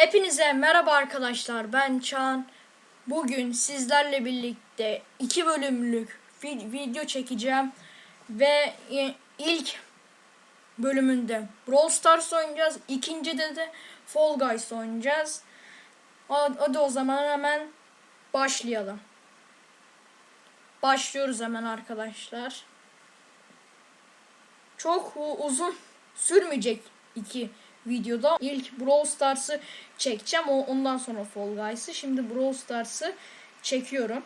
Hepinize merhaba arkadaşlar. Ben Çağan. Bugün sizlerle birlikte iki bölümlük vi- video çekeceğim ve ilk bölümünde Brawl Stars oynayacağız. İkincide de Fall Guys oynayacağız. Hadi o zaman hemen başlayalım. Başlıyoruz hemen arkadaşlar. Çok uzun sürmeyecek iki videoda. İlk Brawl Stars'ı çekeceğim. O ondan sonra Fall Guys'ı. Şimdi Brawl Stars'ı çekiyorum.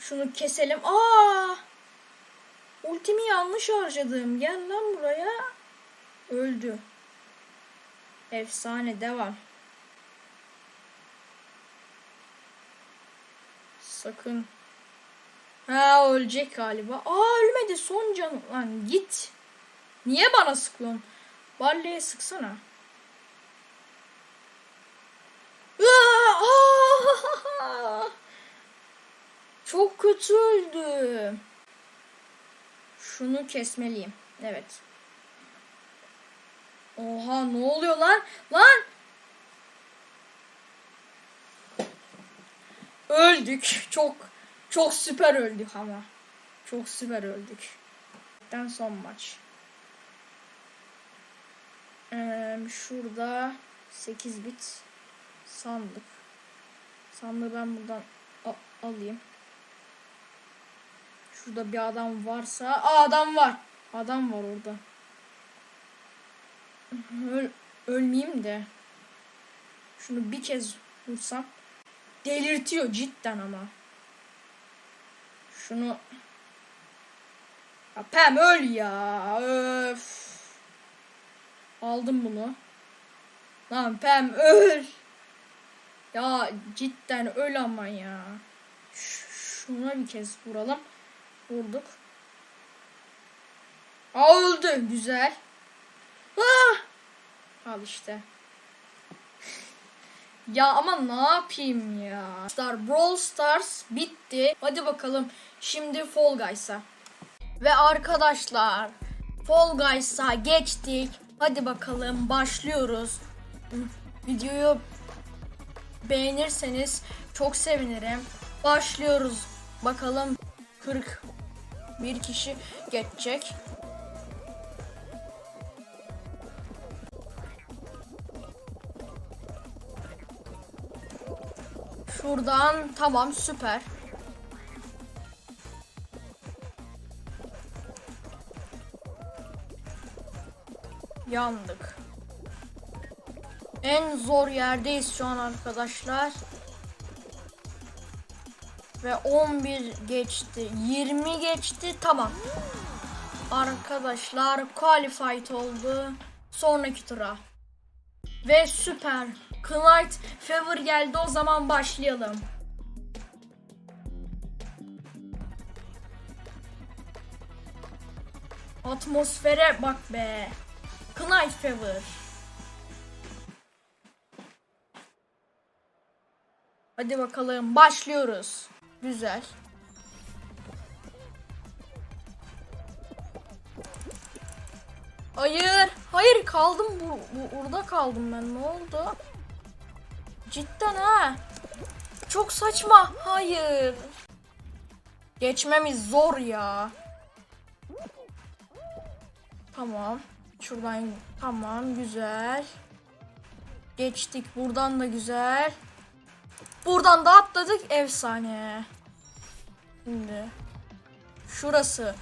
Şunu keselim. Aa! Ultimi yanlış harcadım. Gel lan buraya. Öldü. Efsane devam. Sakın. Ha ölecek galiba. Aa ölmedi son canı. Lan git. Niye bana sıkıyorsun? Barley'e sıksana. Çok kötü öldüm. Şunu kesmeliyim. Evet. Oha ne oluyor lan? Lan! Öldük. Çok çok süper öldük ama. Çok süper öldük. Son maç. Ee, şurada 8 bit sandık. Sandığı ben buradan alayım. Şurada bir adam varsa, Aa, adam var. Adam var orada. Öl ölmeyeyim de. Şunu bir kez vursam delirtiyor cidden ama. Şunu ya Pem öl ya. Öf. Aldım bunu. Lan Pem öl. Ya cidden öl ama ya. Ş- şuna bir kez vuralım. Vurduk. Aa öldü. Güzel. Ah! Al işte. Ya ama ne yapayım ya? Star Brawl Stars bitti. Hadi bakalım şimdi Fall Guys'a. Ve arkadaşlar Fall Guys'a geçtik. Hadi bakalım başlıyoruz. Videoyu beğenirseniz çok sevinirim. Başlıyoruz. Bakalım 40 bir kişi geçecek. Şuradan tamam süper. Yandık. En zor yerdeyiz şu an arkadaşlar. Ve 11 geçti. 20 geçti. Tamam. Arkadaşlar qualified oldu. Sonraki tura. Ve süper. Knight Favor geldi. O zaman başlayalım. Atmosfere bak be. Knight Favor. Hadi bakalım başlıyoruz. Güzel. Hayır. Hayır kaldım bu, bu burada kaldım ben. Ne oldu? Cidden ha. Çok saçma. Hayır. Geçmemiz zor ya. Tamam. Şuradan tamam güzel. Geçtik. Buradan da güzel. Buradan da atladık. Efsane. Şimdi şurası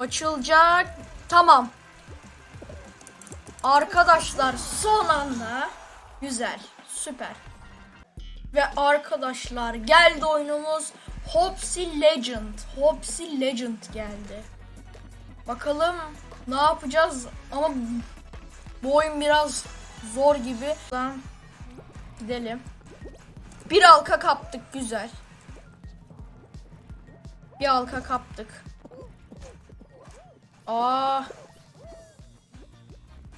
açılacak. Tamam. Arkadaşlar son anda güzel. Süper. Ve arkadaşlar geldi oyunumuz Hopsy Legend. Hopsy Legend geldi. Bakalım ne yapacağız ama bu oyun biraz zor gibi. Buradan gidelim. Bir halka kaptık güzel. Bir halka kaptık. Aa.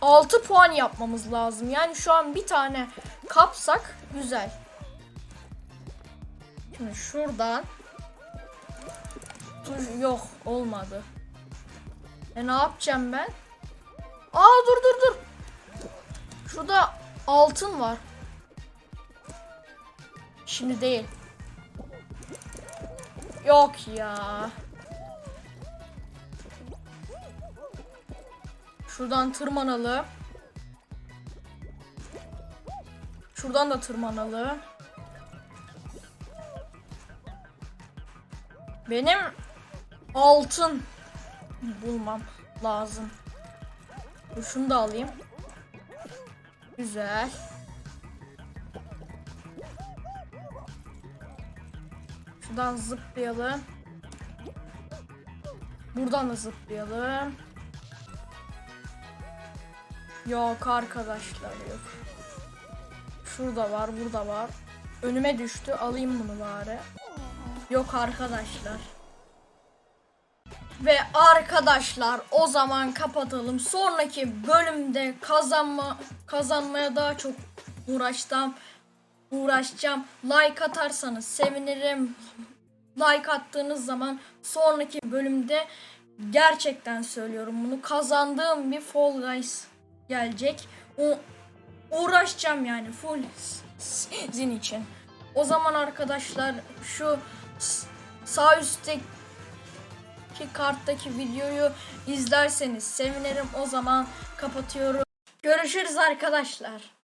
6 puan yapmamız lazım. Yani şu an bir tane kapsak güzel. Şimdi şuradan Tuş yok olmadı. E ne yapacağım ben? Aa dur dur dur. altın var. Şimdi değil. Yok ya. Şuradan tırmanalım. Şuradan da tırmanalım. Benim altın bulmam lazım. Dur şunu da alayım. Güzel. Şuradan zıplayalım. Buradan da zıplayalım. Yok arkadaşlar yok. Şurada var, burada var. Önüme düştü. Alayım bunu bari. Yok arkadaşlar. Ve arkadaşlar o zaman kapatalım. Sonraki bölümde kazanma kazanmaya daha çok uğraştım. Uğraşacağım. Like atarsanız sevinirim. Like attığınız zaman sonraki bölümde gerçekten söylüyorum bunu kazandığım bir Fall Guys gelecek. O uğraşacağım yani full sizin için. O zaman arkadaşlar şu sağ üstteki karttaki videoyu izlerseniz sevinirim. O zaman kapatıyorum. Görüşürüz arkadaşlar.